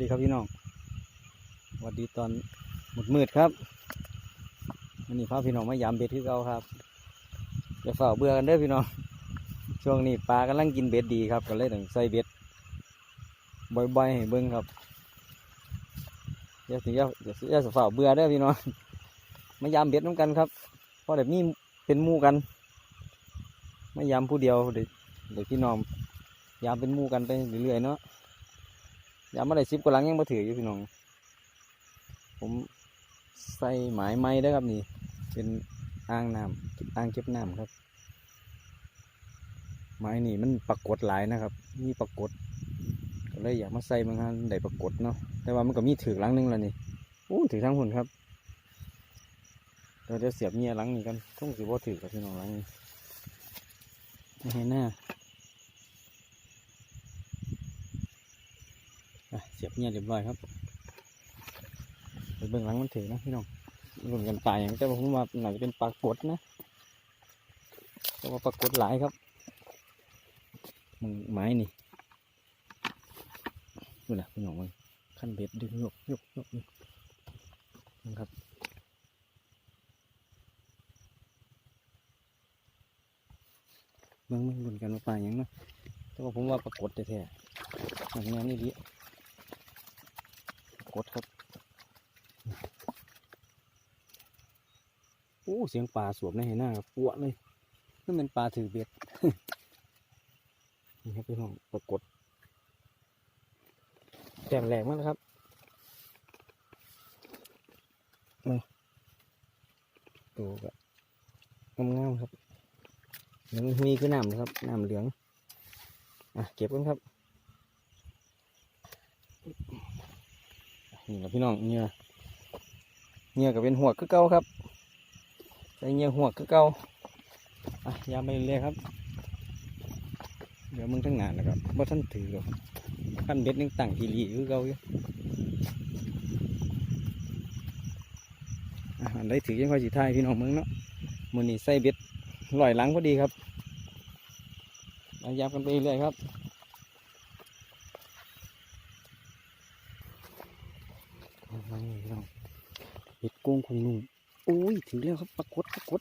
ดีครับพี่น้องสวัสดีตอนหมดมืดครับวันนี้พาพี่น้องมายามเบ็ดคือเก่าครับอย่าเฝ้าเบื่อกันเด้อพี่น้อง ช่วงนี้ปลากำลังกินเบ็ดดีครับก็เลยต้องใส่เบ็ดบ่อยๆให้เบิ่งครับอย่าสิอย่าอย่าอย่าเฝ้าเบื่อเด้อพี่น้องมายามเบ็ดน้ำกันครับเพราะแบบนี้เป็นมู่กันมายามผู้เดียวเดี๋ยวเดี๋ยวพี่น้องยามเป็นมู่กันไปเรื่อยๆเนาะ ยามมาได้สิบกว่าหลังยังมาถืออยู่พี่น้อง ผมใส่หมายไม้ได้ครับนี่ เป็นอ่างน้ำอ่างเก็บน้ำครับ ไม้นี่มันปรากฏหลายนะครับ มีปรากฏก็เลยอยากมาใส่บางครั้งได้ปรากฏเนาะ แต่ว่ามันก็มีถือหลังหนึงแล้วนี่โอ้ถือทั้งหุ่นครับเราจะเสียบเมียหลังนี้กันต้องสิบ่ถือกับพี่น้องหลังนี้ไม่ให้หน้า อะ เสียบเงียบเรียบร้อยครับไปเบื้องหลังมันถือนะพี่น้องรวมกันปลาอย่างแต่ว่าผมว่าน่าจะเป็นปลากดนะแต่ว่าปลากดหลายครับมึงไม้นี่ดูนะพี่น้องมึงขั้นเบ็ดดึงยกยกยกยกนะครับเบิ่งมึงรุนกันว่าปลาอย่างนะแต่ว่าผมว่าปลากดแท้ๆอย่างนี้นี่ดิก ดครับโอ้เสียงปลาสวมในหน้าปวดเลยนั่นเป็นปลาถือเบ็ดนี่ครับพี่น้องปรากฏแจ่มแหลกมากนะครับนี่ตัวก็งามๆครับเหลืองมีคือน้ำนะครับน้ำเหลือง อะ เก็บกันครับ นี่แหละพี่น้องเงื่อเงื่อก็เป็นหัวคือเก่าครับใส่เงื่อหัวคือเก่าอะยามไปเรื่อยครับ เดี๋ยวมึงทั้งงานนะครับว่าท่านถือหรอกขั้นเบ็ดยังตั้งทีรีคือเก่าอยู่ยอันได้ถือยังค่อยสีทายพี่น้องเมืองเนาะมือนี้ใส่เบ็ดลอยหลังพอดีครับเอายามกันไปเรื่อยครับ เอามานี่พี่น้อง เห็ดกุ้งคุณนุ่งโอ้ยถึงแล้วครับปรากฏปรากฏ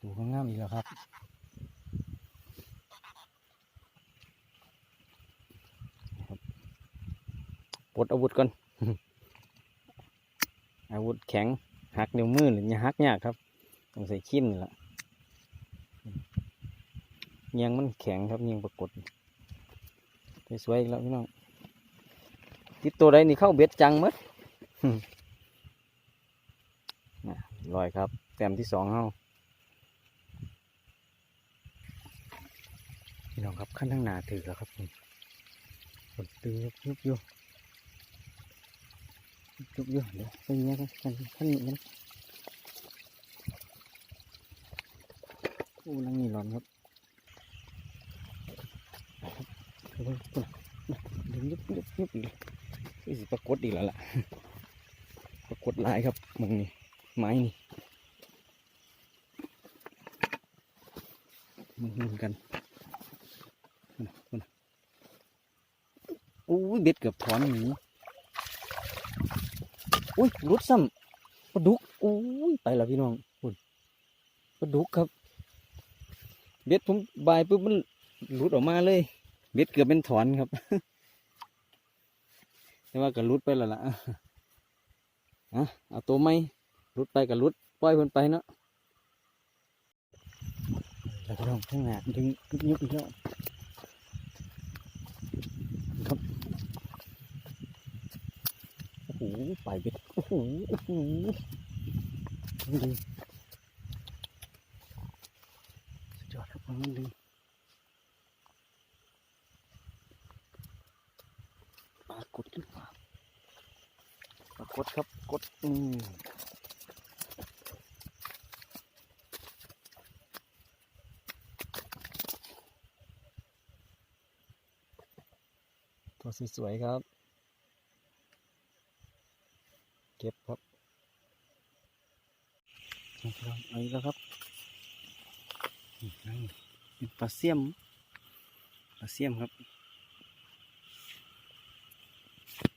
ดูข้างงามอีกแล้วครับปลดอาวุธก่อนอาวุธแข็งหักนิ้วมือหรือยหักยากครับ ต้องใส่ขี้นนี่แหละ ยงมันแข็งครับเงียงปรากฏสวยๆอีกแล้วพี่น้องติดตัวใดนี่เข้าเบ็ดจังมัดน่ะลอยครับแต้มที่สองเฮาพี่น้องครับขั้นทั้งหนาถือแล้วครับผมกดตึงยุบยุบยุบยุบยุบเดี๋ยวไปเงี้ยกันขั้นขั้นนี้นโอ้ลังนี่ร้อนครับ เบิ่งปุ่นน่ะดึงยุบยุบยุบอีกเลยคือสิปรากฏอีกแล้วล่ะปรากฏลายครับมึงนี่ไม้นี่มึงมึงกันพุ่นน่ะพุ่นน่ะโอ้ยเบ็ดเกือบถอนหนีอุ้ยรุดซ้ำปลาดุกโอ้ยไปแล้วพี่น้องพุ่นปลาดุกครับ เบ็ดผมบายปุ๊บมันหลุดออกมาเลย เบ็ดเกือบเป็นถอนครับ แต่ว่าก็รุดไปแล้วล่ะอะเอาตัวไม่รุดไปกับรุดปล่อยมันไปเนาะแล้วก็ต้องข้งหนาดึงยุบยุบอีกแล้วครับโอ้โหปลายเบ็ดโอ้โหโอ้โหดึงสุดยอดครับมันดึง ปรากฏหรือเปล่า ปรากฏครับกดอืมตัวสวยๆครับ เก็บครับเอาอีกแล้วครับเป็นปลาเสียมปลาเสียมครับ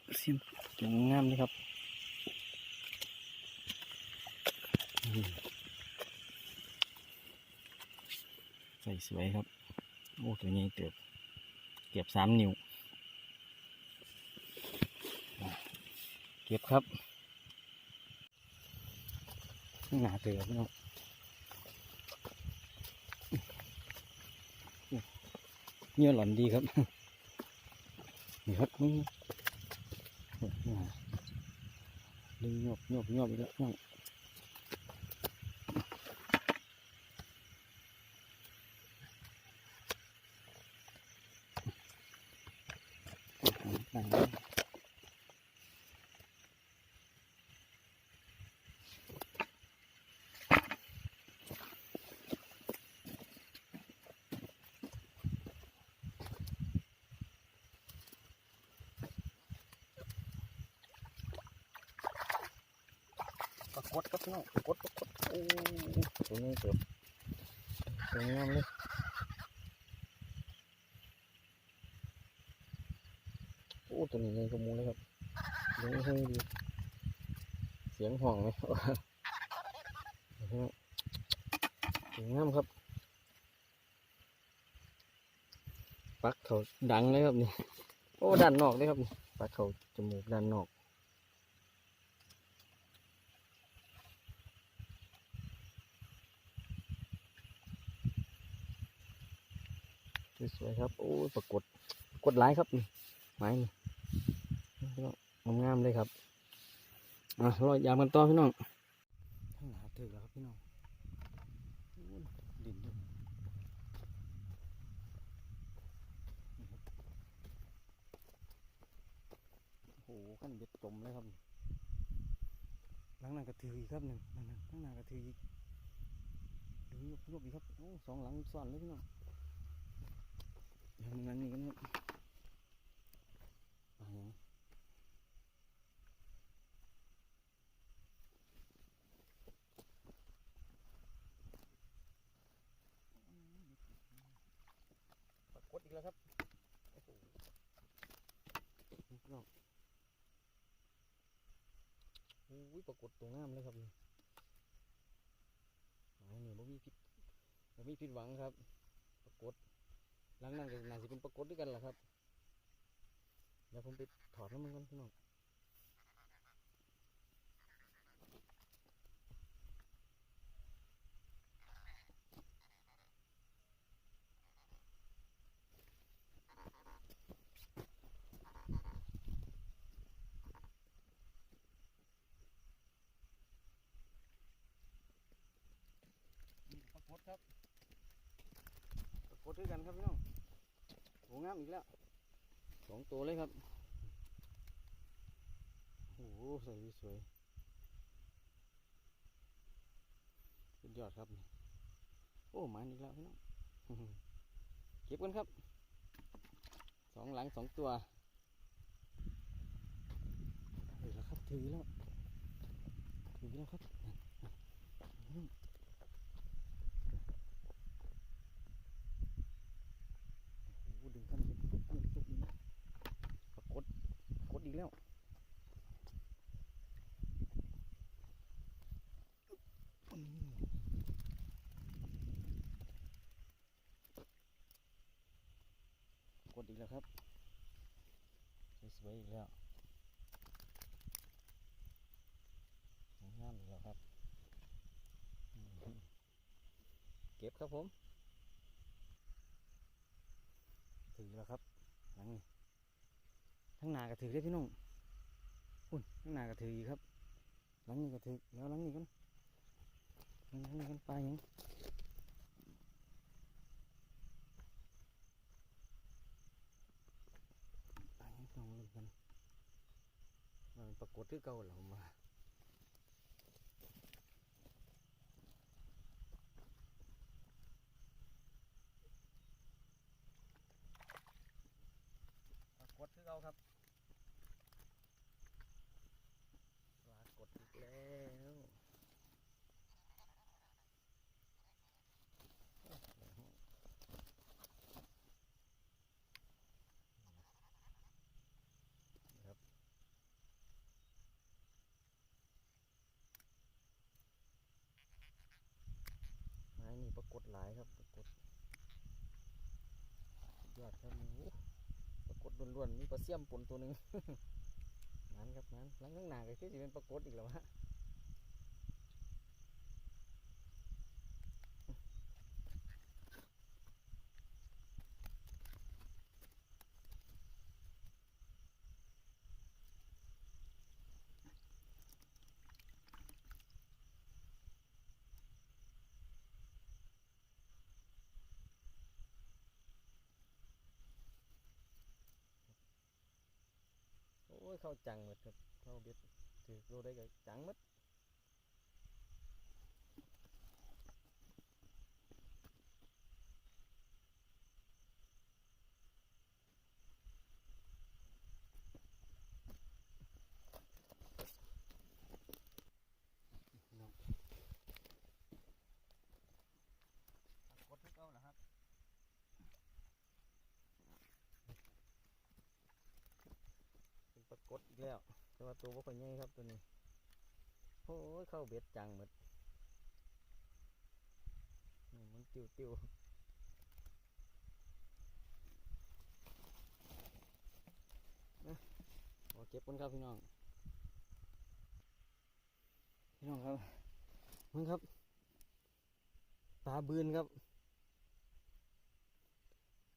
ปลาเสียมตัวงามเลยครับอืม ใส่สวยครับ โอ้ตัวนี้เติบเก็บสามนิ้ว เก็บครับหนาเติบเนาะเนื้อหล่อนดีครับ นี่ครับนี่ดึงหยบหยบหยบอีกแล้ว น้องปรากฏครับน้องปรากฏปรากฏโอ้ตัวนี้เกือบตัวนี้งามเลยโอ้ ตัวนี้ใหญ่กว่าหมูเลยครับเลี้ยงให้ดี เสียงห่องไหมสวยงามครับ ปักเขาดังเลยครับนี่โอ้ด้านนอกเลยครับปักเขาจมูกด้านนอกสวยครับ โอ้ปรากฏกดไลค์ครับนี่ไม้นี่ งามๆเลยครับอะรอยยามกันต่อพี่น้องทั้งหนาถึกแล้วครับพี่น้องโอ้ยดินด้วยโอ้โหขั้นเบ็ดจมเลยครับหลังนั้นกระถืออีกครับหนึ่งนั่นข้างหน้ากระถืออีกดึงยกยกอีกครับโอ้สองหลังซ้อนเลยพี่น้องทำงานนี้กันครับอ๋อปรากฏอีกแล้วครับ โอ้โหนี่พี่น้องโอ้ยปรากฏตัวงามเลยครับนี่หมายนี่บ่มีผิดบ่มีผิดหวังครับ ปรากฏหลังนั้นก็น่าจะเป็นปรากฏด้วยกันแหละครับเดี๋ยวผมไปถอดน้ำมันกันพี่น้องนี่ปรากฏครับ ปรากฏด้วยกันครับพี่น้อง โหงามอีกแล้วสองตัวเลยครับโอ้โหสวยสวยสุดยอดครับ โอ้มันอีกแล้วพี่น้องเก็บกันครับสองหลังสองตัวถือแล้วครับถือแล้วถือแล้วครับนั่นๆโอ้ดึงกันเป็นปุ๊บปุ๊บปุ๊บนี่นะปรากฏปรากฏ อีกแล้วอืมปรากฏอีกแล้วครับสวยๆอีกแล้วงามอีกแล้วครับ เก็บครับผมถือแล้วครับหลังนี่ ทั้งหนากระถือได้พี่น้องอุ่นทั้งหนากระถืออีกครับหลังนี้กระถือแล้วหลังนี้กันหลังนี้กันไปยังไปยังต้องลุ้นกันว่ามันปรากฏที่เก่าเหรามาปรากฏที่เก่าครับปรากฏอีกแล้วโอ้โห ป รากฏหลายครับปรากฏสุดยอดครับนี้ปรากฏล้วนๆมีปลาเสี่ยมปนตัวหนึ่งนั้นครับนั้นหลังข้างหน้าก็คือจะเป็นปรากฏอีกแล้วฮะ เข้าจังหมดครับเข้าเบ็ดถือโลได้ก็จังหมดน้องกดทุกเก้าแล้วครับ เป็นปรา กฏอีกแล้ว แต่ว่าตัวบ่ค่อยใหญ่ครับตัวนี้โอ้ยเข้าเบ็ดจังหมดนี่มันติวติวนะขอเก็บกันครับพี่น้อง พี่น้องครับมึงครับปลาบืนครับ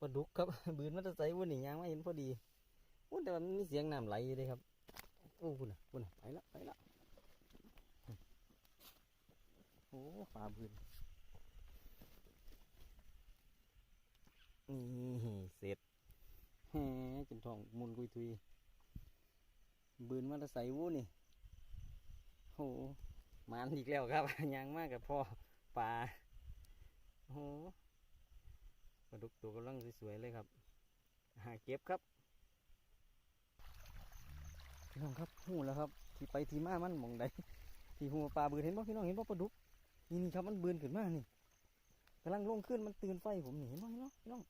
ปลาดุกครับบืนมันจะใส่วุ่นนี่ยางไมาเห็นพอดี อ้แต่ว่ามันมีเสียงน้ำไหลอยู่เลยครับโอ้คุณนะคุณนะไปละไปละโอ้ปลาบืนนี่เสร็จแฮจนทองมุนกุยทุยบืนมาตะใส่วูนี่โอ้มานอีกแล้วครับยางมากกับพ่อปลาโอ้ปลาดุกตัวกำลังสวยๆเลยครับ หาเก็บครับ พี่น้องครับหูแล้วครับ ที่ไปที่มามันมองใดที่หัวปลาบืนเห็นป่ะพี่น้องเห็นป่ะปลาดุกนี่นี่ครับมันบืนขึ้นมานี่กำลังลงขึ้นมันตื่นไฟผมนี่เห็นป่ะพี่น้องพี่น้อง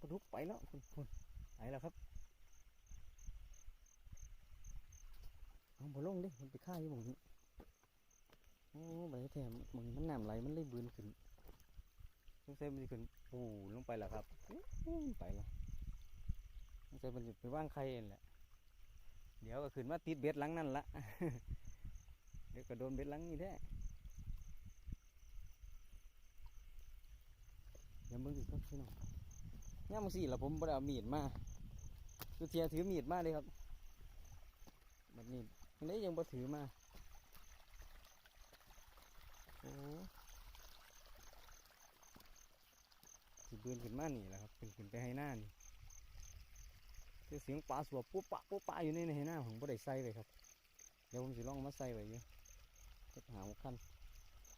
ปลาดุกไปแล้วคุณคุณไปแล้วครับเอาบ่ลงดิมันไปฆ่าอยู่มองนี้โอ้ใบแถมมันมันน้ำไหลมันเลยบืนขึ้นสงสัยมันขึ้นปูลงไปแล้วครับไปแล้วสงสัยมันจะไปว่างใครเองแหละ เดี๋ยวก็ขึ้นมาติดเบ็ดหลังนั่นละเดี๋ยวก็โดนเบ็ดหลังนี่แท้เดี๋ยวมึงอีกครับพี่น้องย่ามึงสี่ละผมบ่ได้เอามีดมาคือเทียถือมีดมาเลยครับแบบนี้ันนี้ยังบ่ถือมาโอ้สิเบืนขึ้นมานี่แหละครับเป็นขึ้นไปให้หน้านี่ คือเสียงปลาสวบปุ๊บปะปุ๊บปะอยู่ในในหน้าผมก็ได้ใส่เลยครับเดี๋ยวผมจะลองมาใส่ไว้อยู่จะหาหมขั้น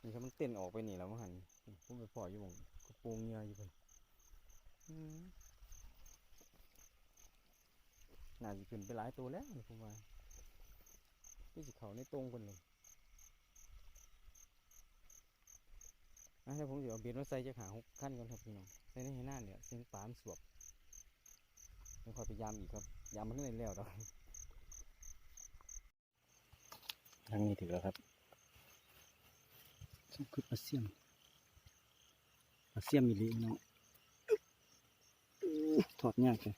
นี่ครับมันเต้นออกไปนี่แล้วมั้งหันผมไปพอยอยู่หมองกระปรงเงยอยู่เพิ่นอืมน่าจะขึ้นไปหลายตัวแล้วนี่ผมว่าพี่สิเขาในตรงคนเลยอะเดี๋ยวผมจะเอาเบ็ดมาใส่จะหาหกขั้นก่อนครับพี่น้องใส่ในหน้าเนี่ยเสียงปลามสวบ เดี๋ยวคอยไปยามอีกครับ ยามมันไม่แล้วดอกทางนี้ถึงแล้วครับนี่คือปลาเสียมปลาเสียมมีลีเนาะถอดยากเลย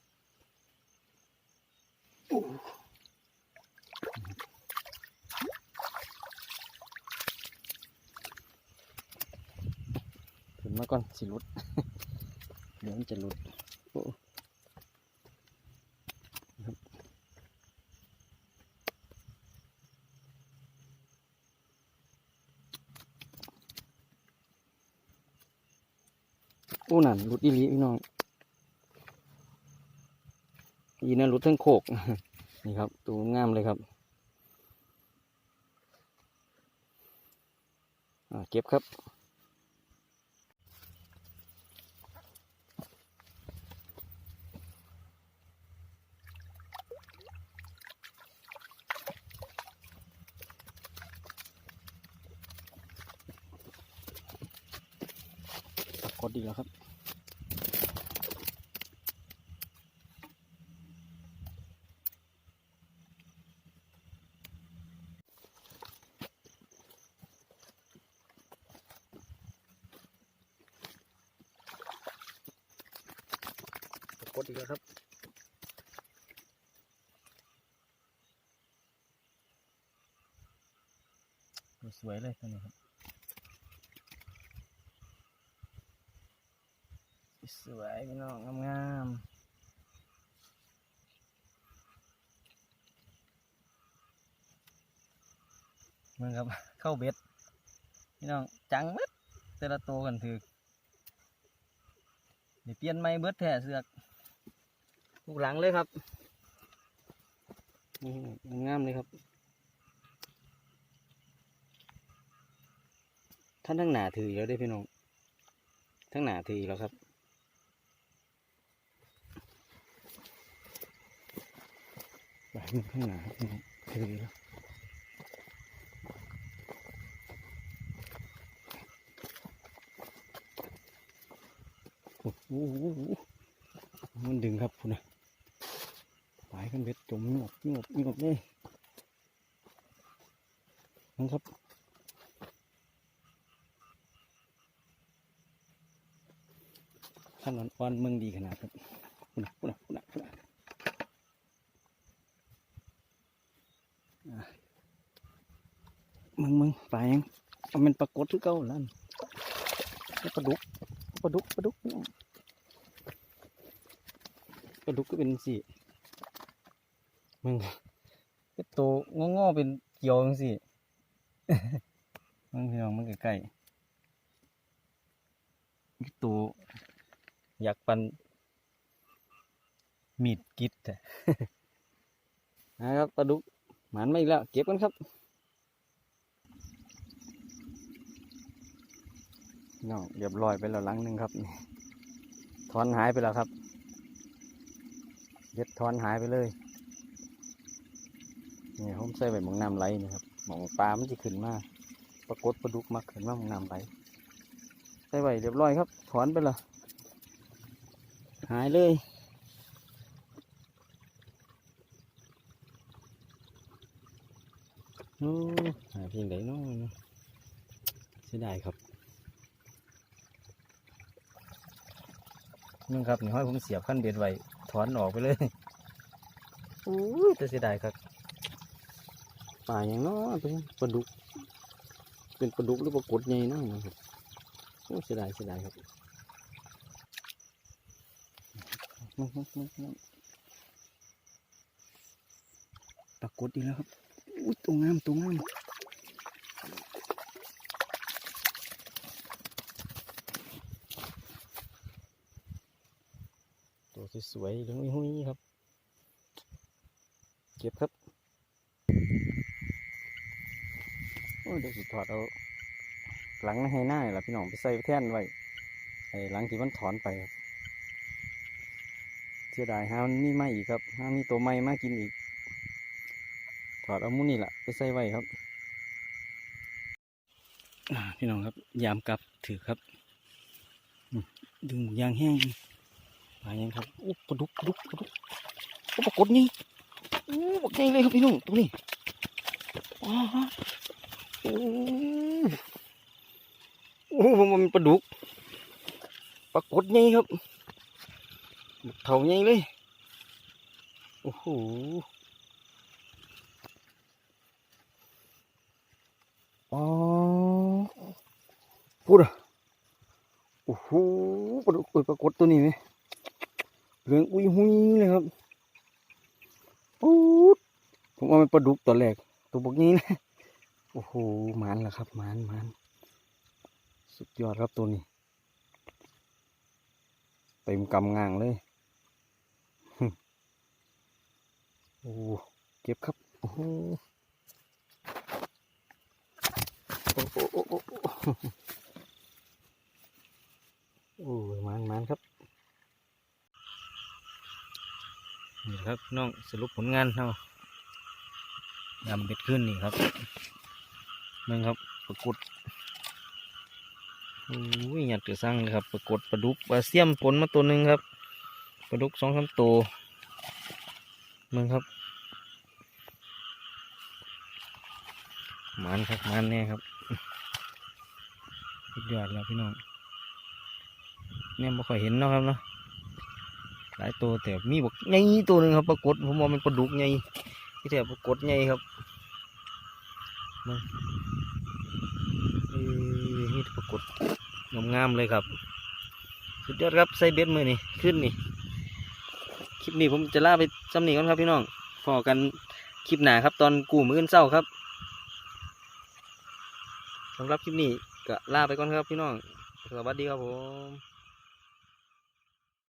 ถึงมาก่อนสิหลุดเดี๋ยวมันจะหลุดโอ้ อู้นั่นหลุดอีลีพี่น้องอีนั่นหลุดทั้งโคก นี่ครับตัวงามเลยครับเก็บครับกฏอีแล้วครับ น ดอีกแล้วครับ สวยเลยนี้ครับสวยพี่น้องงามๆเมืองครับเข้าเบ็ดพี่น้องจังเบ็ดแต่ละตัวกันถือเดี๋ยวเปลี่ยนไม่เบิดแท้เสือกลูกหลังเลยครับงามเลยครับ ท่านทั้งหนาถือแล้วได้พี่น้องทั้งหนาถือแล้วครับหลายมันข้างหน้าครับถือแล้วโอ้โหมันดึงครับคุณนะหลายกันเบ็ดจมหนวบหนวบหนวบเลยนะครับ ขั้นอ่อนๆเมืองดีขนาดครับคุณนะคุณนะคุณนะคุณนมึงมึงปลายังอมันปรากฏคือเก่าแล้วแล้วปลาดุกปลาดุกปลาดุกนี่ปลาดุกก็เป็นสิมึงก็โตงองๆเป็นเกี่ยวจังสิมึงพี่น้องมันใกล้ๆนี่โต อยากปันมีดกิดนะครับปลาดุกหมันไม่อีกแล้ว เก็บกันครับน้องเรียบร้อยไปแล้วหลังหนึ่งครับนี่ถอนหายไปแล้วครับเด็ดถอนหายไปเลยนี่ผมใส่ไปหมองน้ำไหลนะครับหมองปลามันจะขึ้นมาปรากฏปลาดุกมาขึ้นมาหมองน้ำไหลใส่ไว้เรียบร้อยครับ ถอนไปแล้ว หายเลยโอ้หายเพียงไหนน้องเสียดายครับนึงครับนี่ห้อยผมเสียบขั้นเบ็ดไว้ถอนออกไปเลยอู้ยแต่เสียดายครับป่าอย่างน้อเป็นปลาดุก เป็นปลาดุกหรือปลากดใหญ่เนาะครับโอ้เสียดายเสียดายครับ มกมกมกมกปลากดอีกแล้วครับ อุ้ยตัวงามตัวงามตัวสวยๆเหลืองหุ้ยครับ เก็บครับ โอ้ยเดี๋ยวสิถอดเอา หลังให้หน้านี่ล่ะพี่น้องไปใส่แท่นไว้ไอ้หลังที่มันถอนไปครับ สียดายฮะมันมีไมาอีกครับฮามีตัวใหม่มากินอีก ถอดเอามุนี่แหละไปใส่ไว้ครับพี่น้องครับ ยามกลับถือครับดึงยางแห้งปลายังครับโอ้ปลาดุกปลาดุกปลาดุกโอ้ปลากดนี่โอ้ปลากใหญ่เลยครับพี่น้องตัวนี้ว้าโอ้โอ้มันเป็นปลาดุกปลากดใหญ่ครับ เท่าใหญ่เลย โอ้โหอ๋อพูดอะโอ้โหปลาดุกเอ้ยปรากฏตัวนี้ไหมเหลืองอุ้ยหุยเลยครับปุ๊ดผมว่ามันปลาดุกตัวแรกตัวพวกนี้นะโอ้โหหมานแล้วครับหมานหมานสุดยอดครับตัวนี้ เต็มกำงางเลย โอ้เก็บครับ โอ้โหโอ้โอ้โอ้โอ้โอ้โอ้ยมันมันครับนี่ครับน้องสรุปผลงานเรายำเบ็ดขึ้นนี่ครับมึงครับปรากฏโอ้ยหยัดเกิดสร้างเลยครับปรากฏปลาดุกปลาเสียมผลมาตัวหนึ่งครับปลาดุกสองสามตัว มึงครับ มันครับมันแน่ครับสุดยอดแล้วพี่น้องเนี่ยไม่ค่อยเห็นเนาะครับเนาะหลายตัวแต่มีบอกใหญ่ตัวหนึ่งครับปรากฏผมว่ามันปลาดุกใหญ่ที่แท้ปรากฏใหญ่ครับมาเอ้ยนี่ปรากฏงามๆเลยครับ สุดยอดครับใส่เบ็ดมือนี่ขึ้นนี่คลิปนี้ผมจะล่าไป จำหนีก่อนครับพี่น้องพอกันคลิปหนาครับ ตอนกูมืออนเศร้าครับสำหรับคลิปนี้ก็ลาไปก่อนครับพี่น้อง สวัสดีครับผม